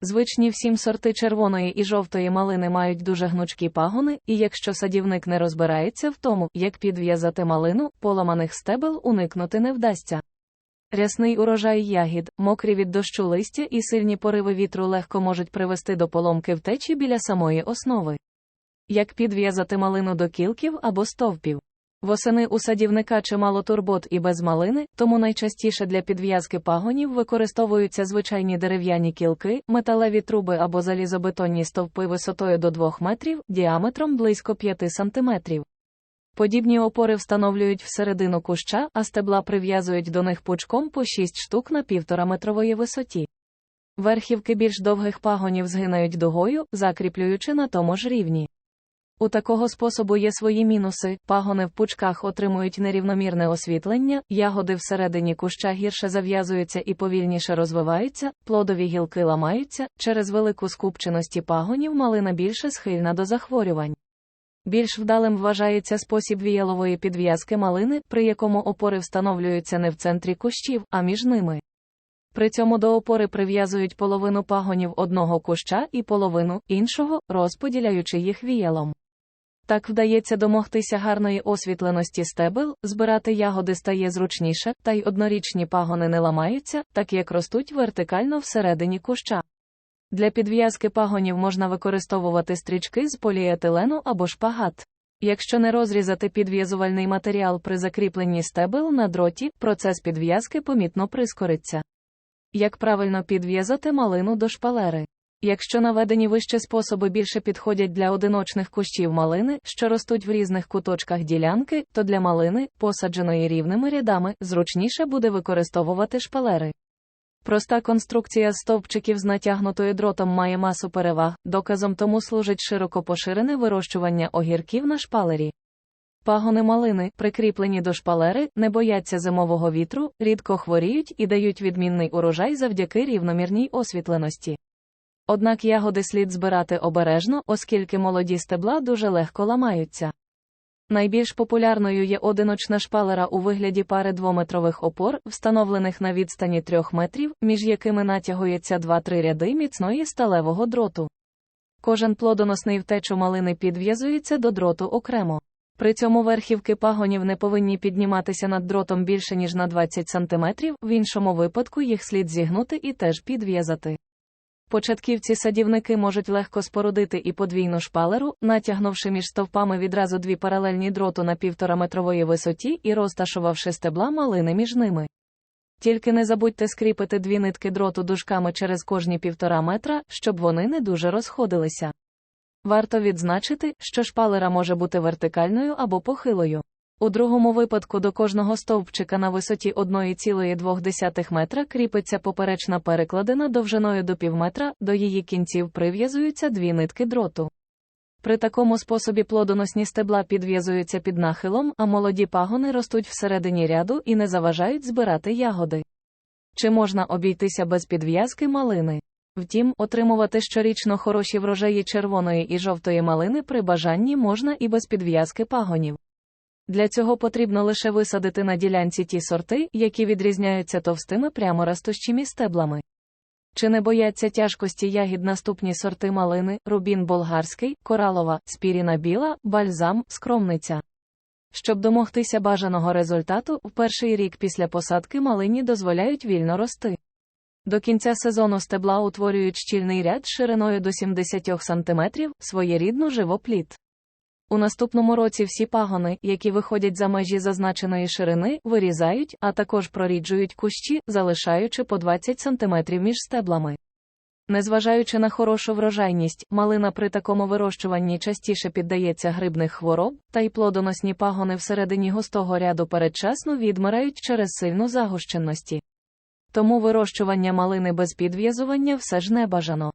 Звичні всім сорти червоної і жовтої малини мають дуже гнучкі пагони, і якщо садівник не розбирається в тому, як підв'язати малину, поламаних стебел уникнути не вдасться. Рясний урожай ягід, мокрі від дощу листя і сильні пориви вітру легко можуть привести до поломки втечі біля самої основи. Як підв'язати малину до кілків або стовпів? Восени у садівника чимало турбот і без малини, тому найчастіше для підв'язки пагонів використовуються звичайні дерев'яні кілки, металеві труби або залізобетонні стовпи висотою до 2 метрів, діаметром близько 5 сантиметрів. Подібні опори встановлюють всередину куща, а стебла прив'язують до них пучком по 6 штук на півтораметрової висоті. Верхівки більш довгих пагонів згинають дугою, закріплюючи на тому ж рівні. У такого способу є свої мінуси, пагони в пучках отримують нерівномірне освітлення, ягоди всередині куща гірше зав'язуються і повільніше розвиваються, плодові гілки ламаються, через велику скупченості пагонів малина більше схильна до захворювань. Більш вдалим вважається спосіб віялової підв'язки малини, при якому опори встановлюються не в центрі кущів, а між ними. При цьому до опори прив'язують половину пагонів одного куща і половину іншого, розподіляючи їх віялом. Так вдається домогтися гарної освітленості стебел, збирати ягоди стає зручніше, та й однорічні пагони не ламаються, так як ростуть вертикально всередині куща. Для підв'язки пагонів можна використовувати стрічки з поліетилену або шпагат. Якщо не розрізати підв'язувальний матеріал при закріпленні стебел на дроті, процес підв'язки помітно прискориться. Як правильно підв'язати малину до шпалери? Якщо наведені вище способи більше підходять для одиночних кущів малини, що ростуть в різних куточках ділянки, то для малини, посадженої рівними рядами, зручніше буде використовувати шпалери. Проста конструкція стовпчиків з натягнутою дротом має масу переваг, доказом тому служить широко поширене вирощування огірків на шпалері. Пагони малини, прикріплені до шпалери, не бояться зимового вітру, рідко хворіють і дають відмінний урожай завдяки рівномірній освітленості. Однак ягоди слід збирати обережно, оскільки молоді стебла дуже легко ламаються. Найбільш популярною є одиночна шпалера у вигляді пари двометрових опор, встановлених на відстані трьох метрів, між якими натягується 2-3 ряди міцної сталевого дроту. Кожен плодоносний втечу малини підв'язується до дроту окремо. При цьому верхівки пагонів не повинні підніматися над дротом більше ніж на 20 см, в іншому випадку їх слід зігнути і теж підв'язати. Початківці садівники можуть легко спорудити і подвійну шпалеру, натягнувши між стовпами відразу дві паралельні дроту на півтораметрової висоті і розташувавши стебла малини між ними. Тільки не забудьте скріпити дві нитки дроту дужками через кожні півтора метра, щоб вони не дуже розходилися. Варто відзначити, що шпалера може бути вертикальною або похилою. У другому випадку до кожного стовпчика на висоті 1,2 метра кріпиться поперечна перекладина довжиною до півметра, до її кінців прив'язуються дві нитки дроту. При такому способі плодоносні стебла підв'язуються під нахилом, а молоді пагони ростуть всередині ряду і не заважають збирати ягоди. Чи можна обійтися без підв'язки малини? Втім, отримувати щорічно хороші врожаї червоної і жовтої малини при бажанні можна і без підв'язки пагонів. Для цього потрібно лише висадити на ділянці ті сорти, які відрізняються товстими пряморостущими стеблами. Чи не бояться тяжкості ягід наступні сорти малини, рубін болгарський, коралова, спіріна біла, бальзам, скромниця. Щоб домогтися бажаного результату, в перший рік після посадки малині дозволяють вільно рости. До кінця сезону стебла утворюють щільний ряд шириною до 70 см, своєрідну живопліт. У наступному році всі пагони, які виходять за межі зазначеної ширини, вирізають, а також проріджують кущі, залишаючи по 20 см між стеблами. Незважаючи на хорошу врожайність, малина при такому вирощуванні частіше піддається грибних хвороб, та й плодоносні пагони всередині густого ряду передчасно відмирають через сильну загущеності. Тому вирощування малини без підв'язування все ж не бажано.